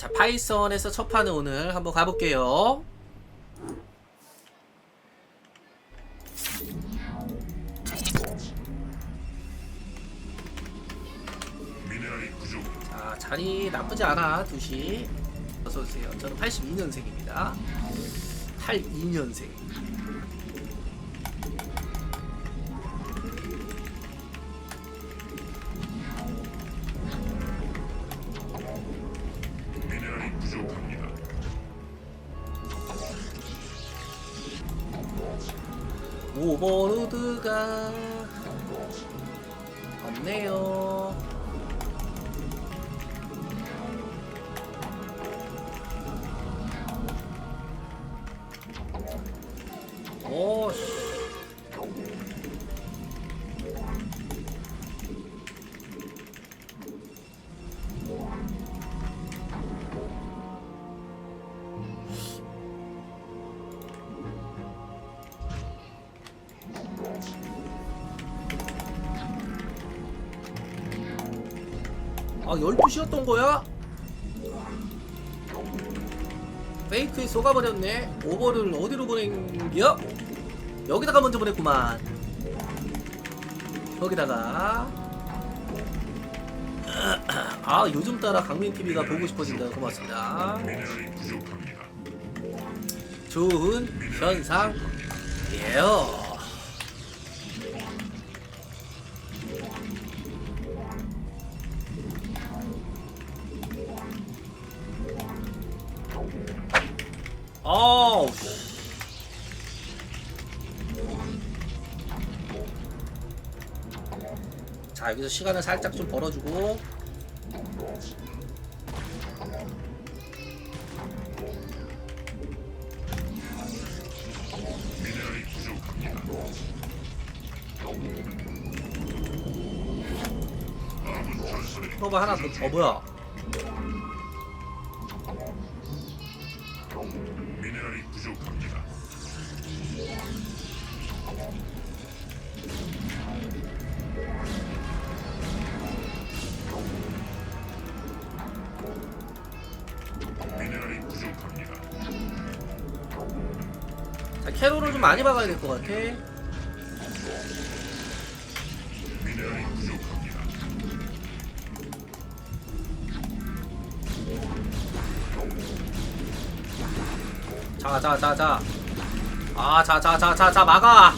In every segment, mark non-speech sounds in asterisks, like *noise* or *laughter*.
자, 파이썬에서 첫 판을 오늘 한번 가볼게요. 자, 자리 나쁘지 않아, 2시. 어서오세요. 저는 82년생입니다. 82년생. 오 아 12시였던 거야? 페이크에 쏘가버렸네 오버를 어디로 보낸겨? 여기다가 먼저 보냈구만 여기다가 *clears throat* 아 요즘 따라 강민TV가 보고 싶어진다 고맙습니다. 좋은 현상이에요 아우 씨. 자 여기서 시간을 살짝 좀 벌어주고 프로바 하나 더, 어 뭐야 많이 박아야 될 것 같아 부족합니다. 자자 자 자 아 자 자 자 자 자 막아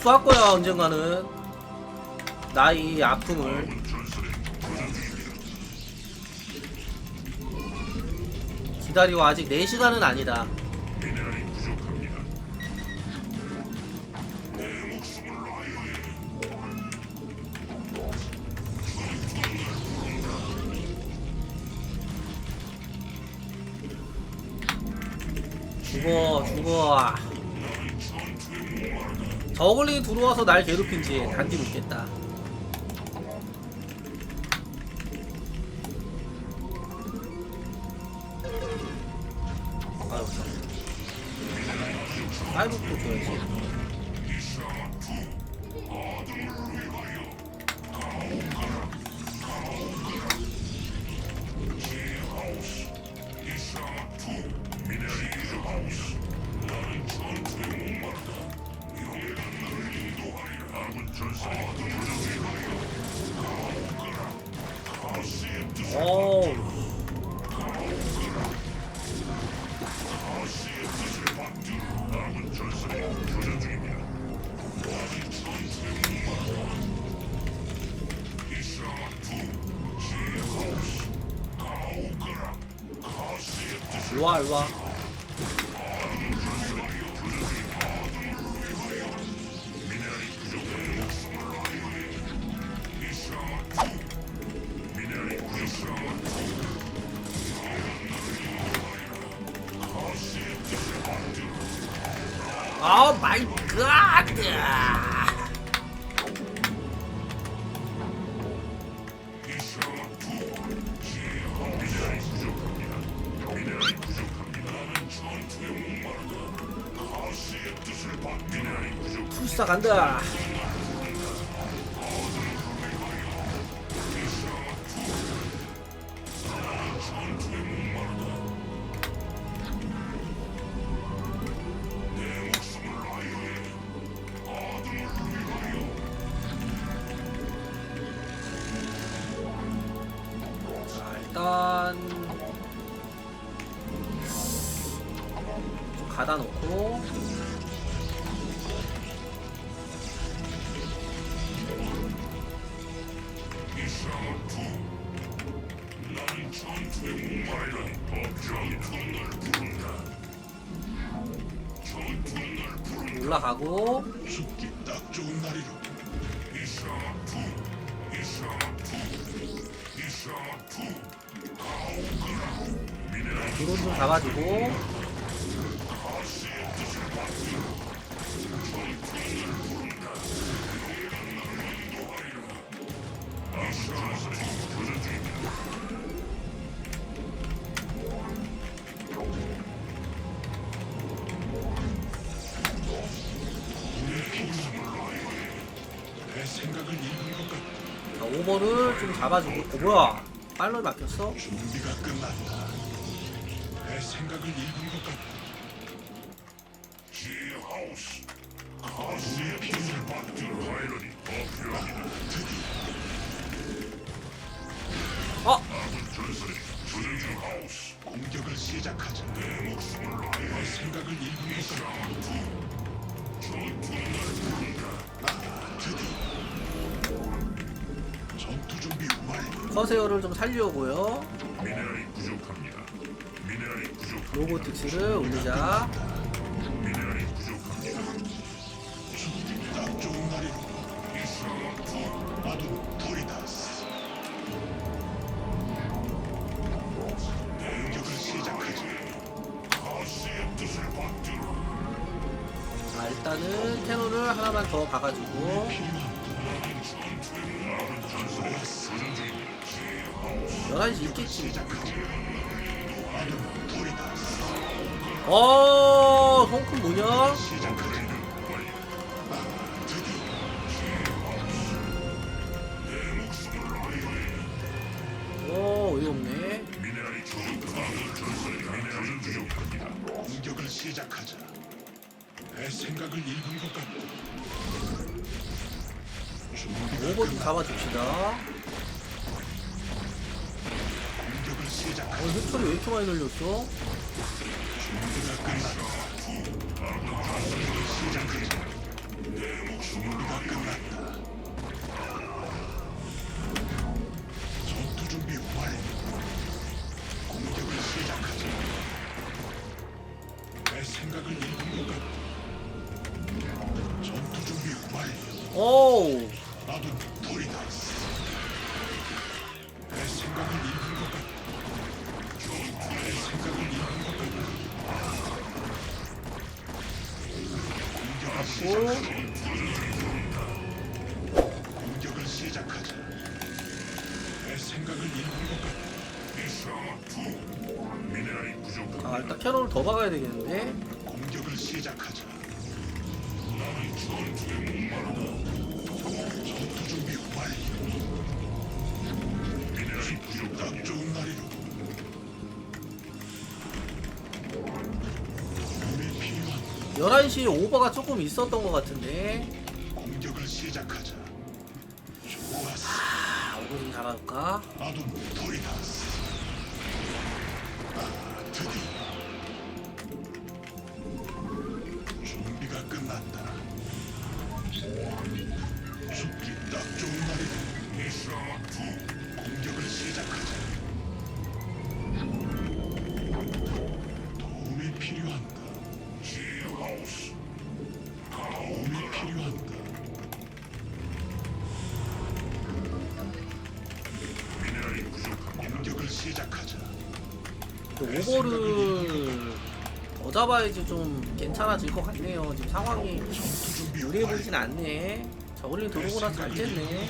복수할 거야 언젠가는 나의 아픔을. 기다리고 아직 4시간은 아니다 저글링이 들어와서 날 괴롭힌지 단디 묻겠다 뜻을 일로와 일로와 투사 간다. 드론 좀 잡아주고 오버를 좀 잡아주고 어 뭐야 빨로 막혔어? 준비가 끝났다. 내 생각을 읽은 것 같다. 지하우스. 가시의 빛을 받들 파일럿이 더 필요합니다. 어? 아군 전설이 조준 중 하우스. 공격을 시작하자. 커세어를 좀 살려고요 미네랄이 부족합니다. 미네랄이 부족합니다. 로보틱스를 올리자 미네랄이 부족합니다. 날이로 이상투 나도 토리다스. 공격을 시작하지. 가시의 뜻을 받들어. 자 일단은 캐논을 하나만 더 박아주고 11시 있겠지. 어 성큰 뭐냐? 어 어이 없네 미네랄이 부족합니다. 전설이 미네랄이 부족합니다. 공격을 시작하자. 내 생각을 읽은 것 같다. 좀 잡아줍시다 시작하자. 흑철이 왜 이렇게 많이. 시작하자. 내 목숨이가 끝났다. 오 공격을 시작하자. 내 생각을 읽은 것 미네랄이 부족한 아 일단 캐논을 더 박아야 되겠는데 공격을 시작하자. 나는 전투에 목마르다. 전투 준비 완료. 미네랄이 부족 딱 좋은 날 11시 오버가 조금 있었던 것 같은데 공격을 시작하자. 좋았어. 아 오버 좀 잡아볼까? 나도 토리다 더 잡아야지 좀 괜찮아질 것 같네요. 지금 상황이 전투 준비 유리해 완료. 보이진 않네. 저글링 들어오거나 잘 됐네.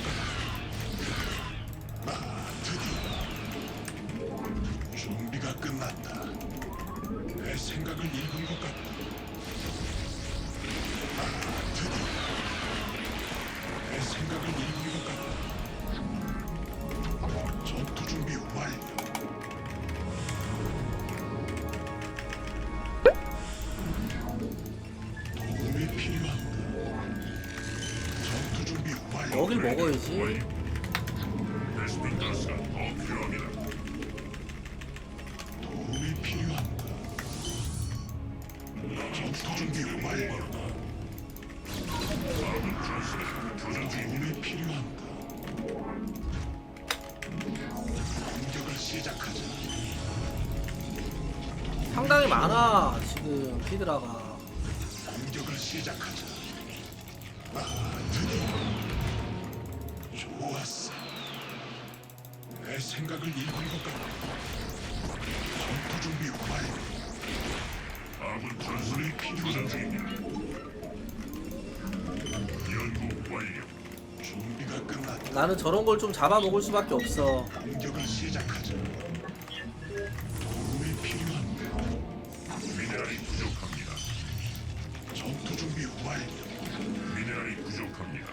여길 먹어야지. 상당히 많아 지금 피드라가. 공격을 시작하자. 생각을 읽은 것 같다. 전투 준비 완료. 아군 전술이 필요하다. 연구 완료. 준비가 끝났다. 나는 저런 걸 좀 잡아먹을 수밖에 없어. 공격을 시작하자. 도움이 필요한가? 미네랄이 부족합니다. 전투 준비 완료. 미네랄이 부족합니다.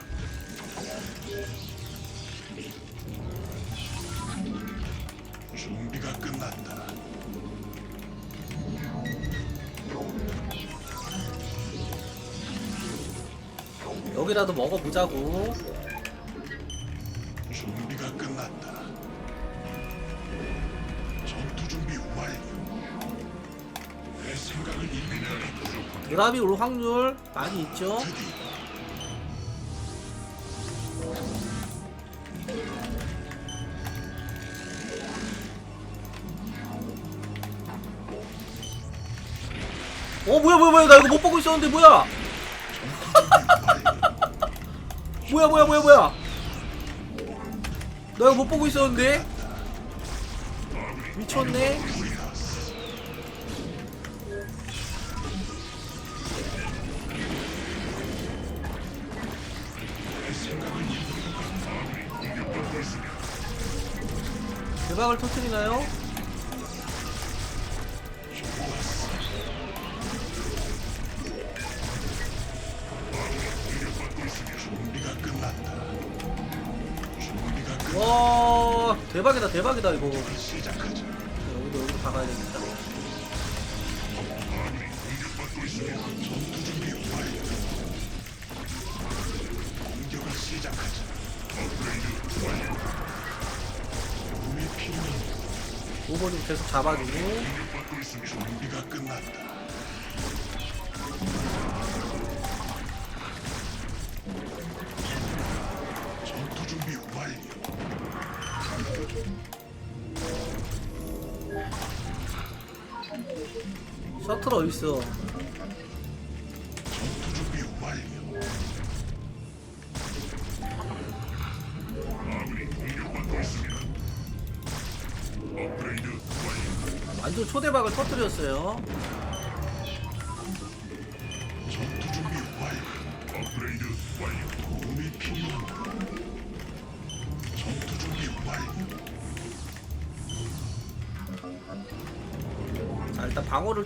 준비가 끝났다. 여기라도 먹어보자고. 준비가 끝났다. 전투 준비 완료. 내 생각을 미네랄이 부족합니다. 드랍이 올 확률 많이 있죠. 드디어 어 뭐야 뭐야 뭐야 나 이거 못 보고 있었는데 뭐야? *laughs* 뭐야 뭐야 뭐야 뭐야? 나 이거 못 보고 있었는데? 미쳤네. 대박을 터뜨리나요? 대박이다 대박이다 이거. 시작하자. 여기도 여기도 박아야 되겠다. 전투 준비 완료. 공격을 시작하자. 업그레이드 완료. 도움이 필요한 오버 좀 계속 잡아주고. 준비가 끝났다. 셔틀 어딨어? 완전 초대박을 터뜨렸어요.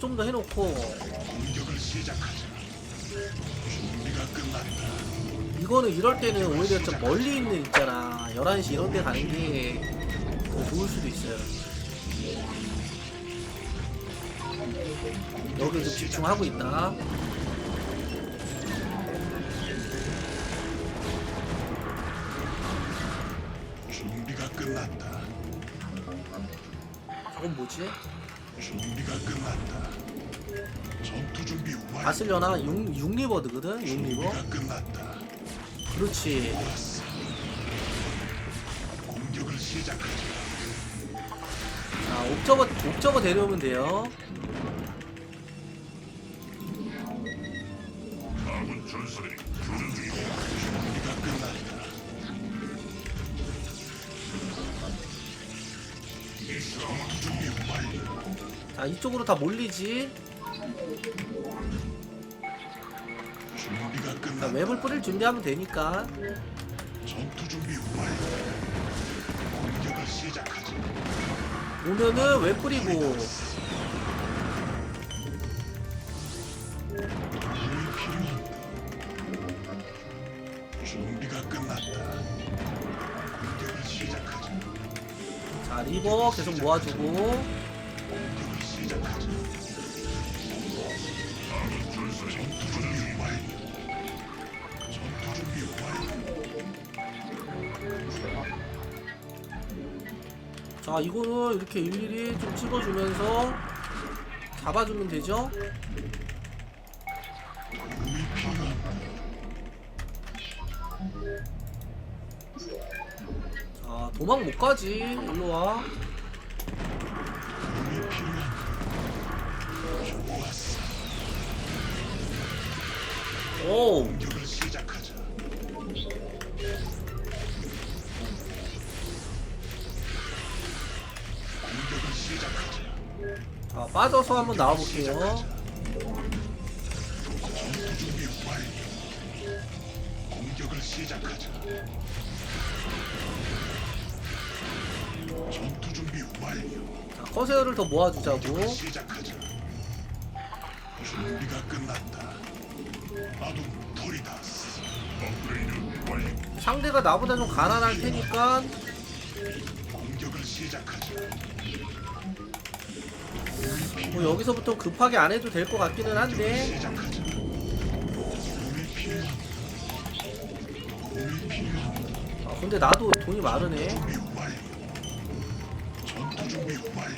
좀 더 해놓고 공격을 시작하자. 준비가 끝났다. 이거는 이럴 때는 오히려 좀 멀리 있는 있잖아 11시 이런 데 가는 게 더 좋을 수도 있어요 여기 좀 집중하고 있다 준비가 끝났다. 저건 뭐지? 준비가 끝났다. 전투 준비 완료. 봤으려나? 6, 6리버드거든? 6 리버? 준비가 끝났다. 그렇지 좋았어. 공격을 시작하자. 자 옵저버 옵저버 데려오면 돼요 쪽으로 다 몰리지. 준비가 아, 물 뿌릴 준비하면 되니까. 전투 준비 시작하지. 오면은 왜 뿌리고? 준비가 끝났다. 시작하지. 자 리버 계속 모아주고. 자, 이거는 이렇게 일일이 좀 찍어주면서 잡아주면 되죠? 자, 도망 못 가지. 일로 와. 오. 자, 빠져서 한번 나와볼게요. 공격을 시작하자. 전투 준비 완료. 자, 커세어를 더 모아주자고. 상대가 나보다 좀 가난할 테니까 공격을 시작하자. 뭐 여기서부터 급하게 안 해도 될 것 같기는 한데? 아, 근데 나도 돈이 많으네. 준비 완료. 전투 준비 완료.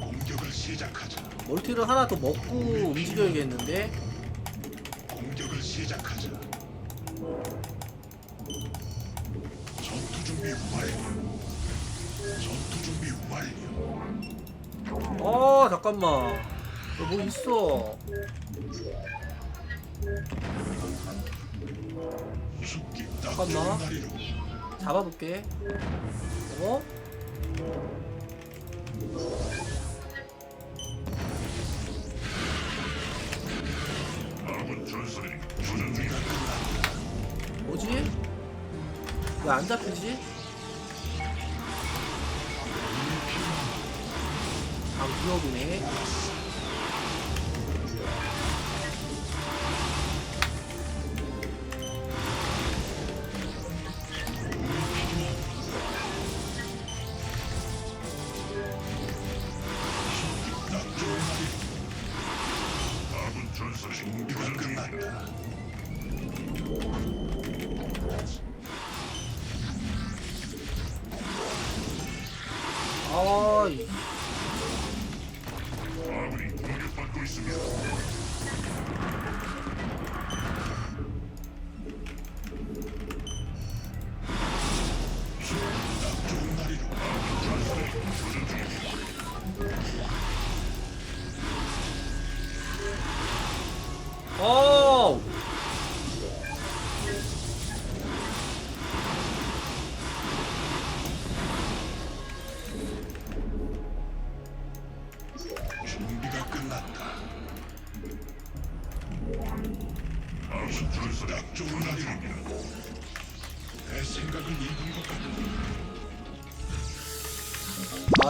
공격을 시작하자. 멀티를 하나 더 먹고 움직여야겠는데 공격을 시작하자. 전투 준비 완료. 전투 준비 완료. 어 잠깐만 여기 뭐 있어 잠깐만. 잡아볼게 어? 왜 안 잡히지? 아 기억이네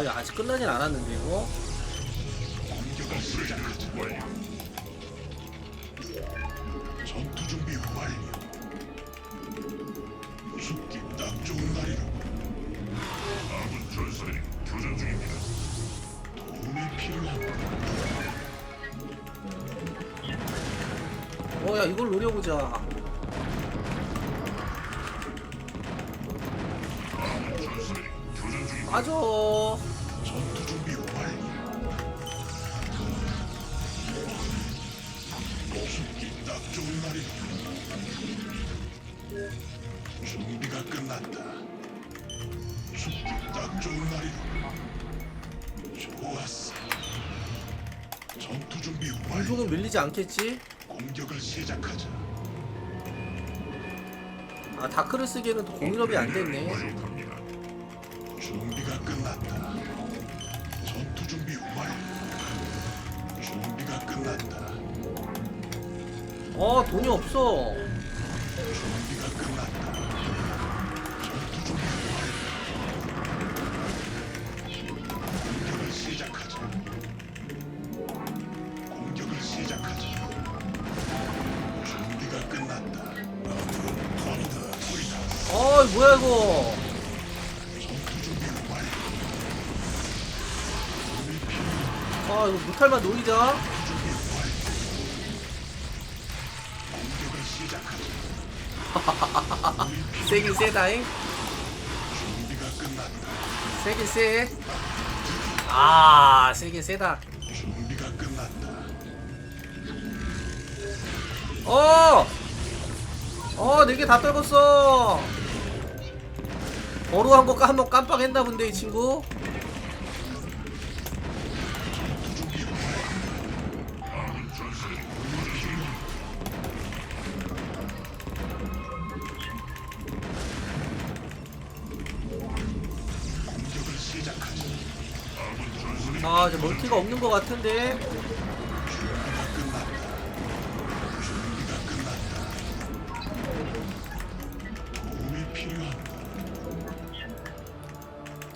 아직 끝나진 않았는데 이거 좋은 날이로. 준비가 끝났다. 죽기 딱 좋은 날이로. 좋았어. 전투 준비 완료. 공중은 밀리지 않겠지? 공격을 시작하자. 아 다크를 쓰기에는 또 공일업이 안 됐네 완료합니다. 준비가 끝났다. 전투 준비 완료. 준비가 끝났다. 어 돈이 없어 준비가 끝났다. 전투 준비 완료. 공격을 시작하자. 공격을 시작하자. 준비가 끝났다. 턴이다. 소리다. 어 뭐야 이거. 아 이거 무탈만 노리자 세긴 세다잉. 세긴 세 아 세긴 세다. 어! 어, 네 개 다 떨궜어. 버로 한거 한번 깜빡했나 본데, 이 친구. 아, 이제 멀티가 없는 것 같은데.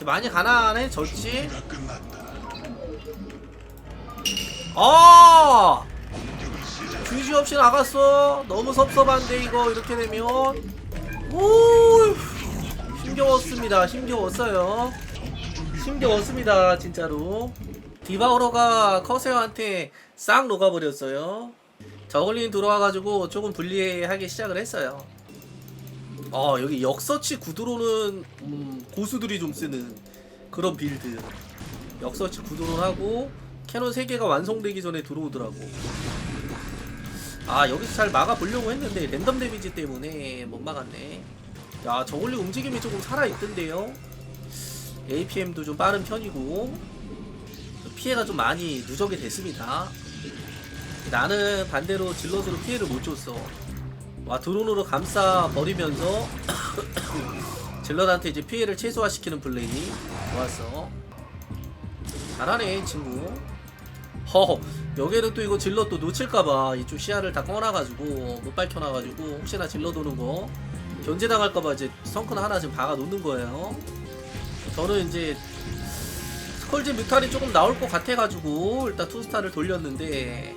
많이 가난해, 끝났다. 아! 주지 없이 나갔어. 너무 섭섭한데, 이거, 이렇게 되면. 오! 힘겨웠습니다. 힘겨웠어요. 힘겨웠습니다 진짜로 디바우로가 커세어한테 싹 녹아버렸어요. 저글링 들어와가지고 조금 불리하게 시작을 했어요. 어 여기 역서치 구도로는 음, 고수들이 좀 쓰는 그런 빌드. 역서치 구도로 하고 캐논 3개가 완성되기 전에 들어오더라고. 아 여기서 잘 막아보려고 했는데 랜덤 데미지 때문에 못 막았네. 야 저글링 움직임이 조금 살아있던데요? APM도 좀 빠른 편이고 피해가 좀 많이 누적이 됐습니다. 나는 반대로 질럿으로 피해를 못 줬어. 와 드론으로 감싸 버리면서 *coughs* 질럿한테 이제 피해를 최소화시키는 플레이 좋았어. 잘하네 이 친구. 허 여기는 또 이거 질럿 또 놓칠까봐 이쪽 시야를 다 꺼놔가지고 못 밝혀놔가지고 혹시나 질럿 오는 거 견제당할까봐 이제 성큰 하나 지금 박아 놓는 거예요. 저는 이제 스컬지 뮤탈이 조금 나올 것 같아가지고 일단 투스타를 돌렸는데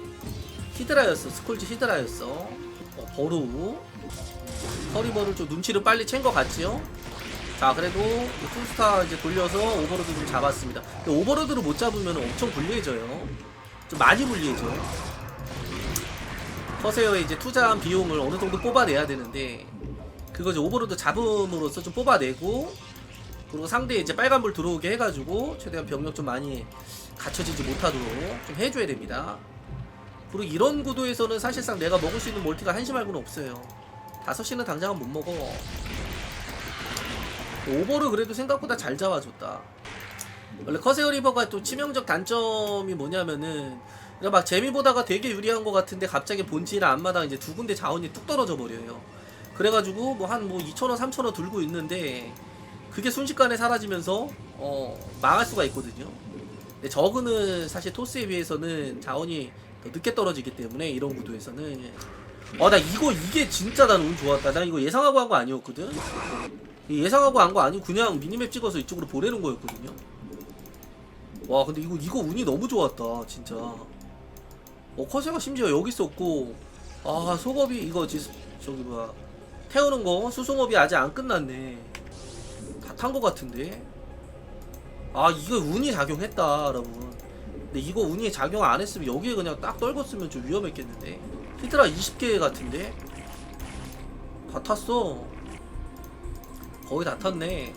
히드라였어. 스컬지 히드라였어. 어, 버루. 허리버를 좀 눈치를 빨리 챈 것 같지요? 자 그래도 이 투스타 이제 돌려서 오버로드 좀 잡았습니다. 근데 오버로드를 못 잡으면 엄청 불리해져요. 좀 많이 불리해져. 커세어에 이제 투자한 비용을 어느 정도 뽑아내야 되는데 그거 이제 오버로드 잡음으로써 좀 뽑아내고 그리고 상대에 이제 빨간불 들어오게 해가지고 최대한 병력 좀 많이 갖춰지지 못하도록 좀 해줘야 됩니다. 그리고 이런 구도에서는 사실상 내가 먹을 수 있는 멀티가 한시 말고는 없어요. 5시는 당장은 못 먹어. 오버를 그래도 생각보다 잘 잡아줬다. 원래 커세어 리버가 또 치명적 단점이 뭐냐면은 막 재미 보다가 되게 유리한 것 같은데 갑자기 본질이나 앞마당 이제 두 군데 자원이 뚝 떨어져 버려요. 그래가지고 뭐 한뭐 2,000원, 3,000원 들고 있는데 그게 순식간에 사라지면서 어, 망할 수가 있거든요. 근데 저그는 사실 토스에 비해서는 자원이 더 늦게 떨어지기 때문에 이런 구도에서는 어 나 이거 이게 진짜 난운 좋았다. 나 이거 예상하고 한 거 아니었거든. 예상하고 한 거 아니고 그냥 미니맵 찍어서 이쪽으로 보내는 거였거든요. 와 근데 이거 이거 운이 너무 좋았다 진짜. 어 커세가 심지어 여기 있었고 아 속업이 이거 지 저기 뭐야 태우는 거 수송업이 아직 안 끝났네. 다탄거 같은데? 아 이거 운이 작용했다 여러분. 근데 이거 운이 작용 안 했으면 여기에 그냥 딱 떨궜으면 좀 위험했겠는데? 히드라 20개 같은데? 다 탔어. 거의 다 탔네.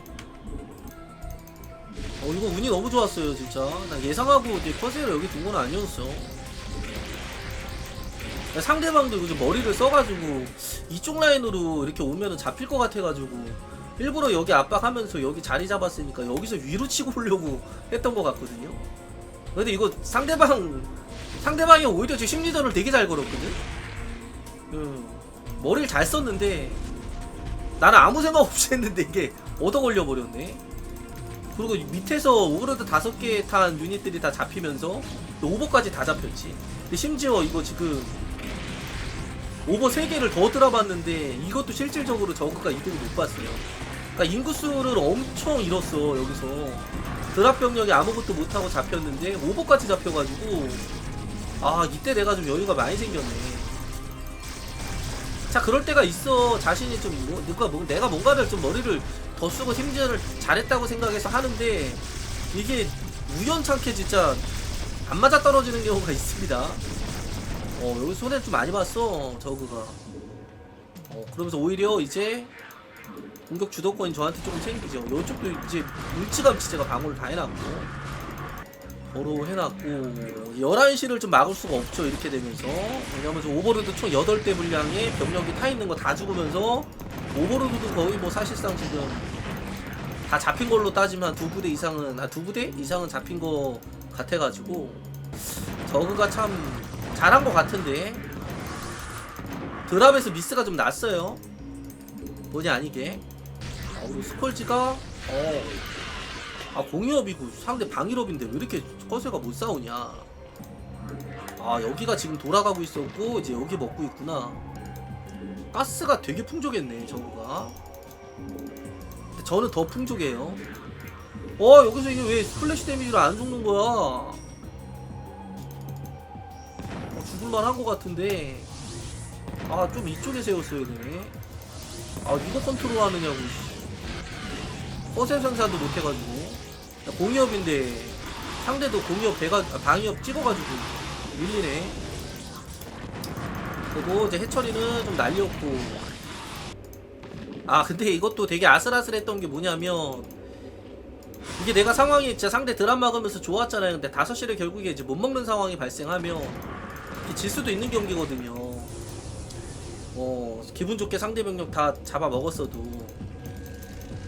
어 이거 운이 너무 좋았어요 진짜. 나 예상하고 이제 커세를 여기 둔 건 아니었어. 상대방도 이거 좀 머리를 써가지고 이쪽 라인으로 이렇게 오면은 잡힐 것 같아가지고 일부러 여기 압박하면서 여기 자리 잡았으니까 여기서 위로 치고 오려고 했던 것 같거든요. 근데 이거 상대방 상대방이 오히려 제 심리전을 되게 잘 걸었거든. 음, 머리를 잘 썼는데 나는 아무 생각 없이 했는데 이게 얻어 걸려 버렸네. 그리고 밑에서 오버로드 다섯 개 탄 유닛들이 다 잡히면서 또 오버까지 다 잡혔지. 심지어 이거 지금 오버 3개를 더 들어봤는데 이것도 실질적으로 저그가 이득을 못 봤어요. 그러니까 인구수를 엄청 잃었어 여기서 드랍 병력이 아무것도 못하고 잡혔는데 오버까지 잡혀가지고 아 이때 내가 좀 여유가 많이 생겼네. 자 그럴 때가 있어 자신이 좀 뭐, 누가 뭐, 내가 뭔가를 좀 머리를 더 쓰고 심지어를 잘했다고 생각해서 하는데 이게 우연찮게 진짜 안 맞아 떨어지는 경우가 *laughs* 있습니다. 어 여기 손해 좀 많이 봤어 저그가. 어 그러면서 오히려 이제 공격 주도권이 저한테 조금 생기죠. 이쪽도 이제 일찌감치 제가 방어를 다 해놨고 바로 해놨고 11시를 좀 막을 수가 없죠 이렇게 되면서. 왜냐면 저 오버로드 총 8대 분량에 병력이 타 있는 거 다 죽으면서 오버로드도 거의 뭐 사실상 지금 다 잡힌 걸로 따지면 두 부대 이상은 아 두 부대 이상은 잡힌 거 같아가지고 저그가 참 잘한 것 같은데. 드랍에서 미스가 좀 났어요. 뭐냐 아니게 어, 우리 스컬지가? 어. 아 공유업이고 상대 방일업인데 왜 이렇게 커세가 못 싸우냐? 아 여기가 지금 돌아가고 있었고 이제 여기 먹고 있구나. 가스가 되게 풍족했네 저거가. 저는 더 풍족해요. 어 여기서 이게 왜 스플래시 데미지로 안 죽는 거야? 어, 죽을만 한것 같은데. 아 좀 이쪽에 세웠어야 되네. 아 이거 컨트롤 하느냐고 허세 생산도 못해가지고. 공이업인데 상대도 공이업 배가 아, 방이업 찍어가지고 밀리네. 그리고 이제 해처리는 좀 날렸고. 아 근데 이것도 되게 아슬아슬했던 게 뭐냐면 이게 내가 상황이 진짜 상대 드랍 막으면서 좋았잖아요. 근데 5시를 결국에 이제 못 먹는 상황이 발생하면 질 수도 있는 경기거든요. 어 기분 좋게 상대 병력 다 잡아 먹었어도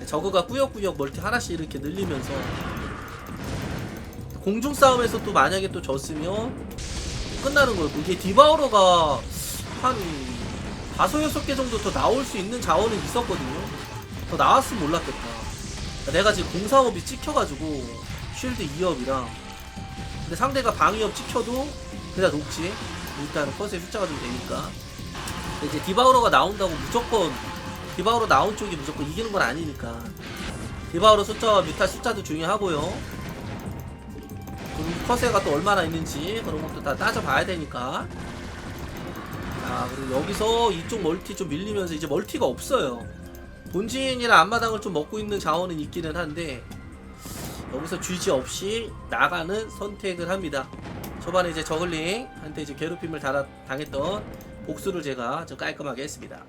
저그가 꾸역꾸역 멀티 하나씩 이렇게 늘리면서 공중 싸움에서 또 만약에 또 졌으면 끝나는 거고 이게 디바우러가 한 다섯 여섯 개 정도 더 나올 수 있는 자원은 있었거든요. 더 나왔으면 몰랐겠다. 내가 지금 공사업이 찍혀가지고 쉴드 2업이랑 근데 상대가 방위업 찍혀도 그냥 높지. 일단 컷의 숫자가 좀 되니까. 근데 이제 디바우러가 나온다고 무조건 디바우로 나온 쪽이 무조건 이기는 건 아니니까. 디바우로 숫자와 뮤탈 숫자도 중요하고요. 커세가 또 얼마나 있는지 그런 것도 다 따져봐야 되니까. 아 그리고 여기서 이쪽 멀티 좀 밀리면서 이제 멀티가 없어요. 본진이나 앞마당을 좀 먹고 있는 자원은 있기는 한데 여기서 쥐지 없이 나가는 선택을 합니다. 초반에 이제 저글링 한테 이제 괴롭힘을 달아, 당했던 복수를 제가 좀 깔끔하게 했습니다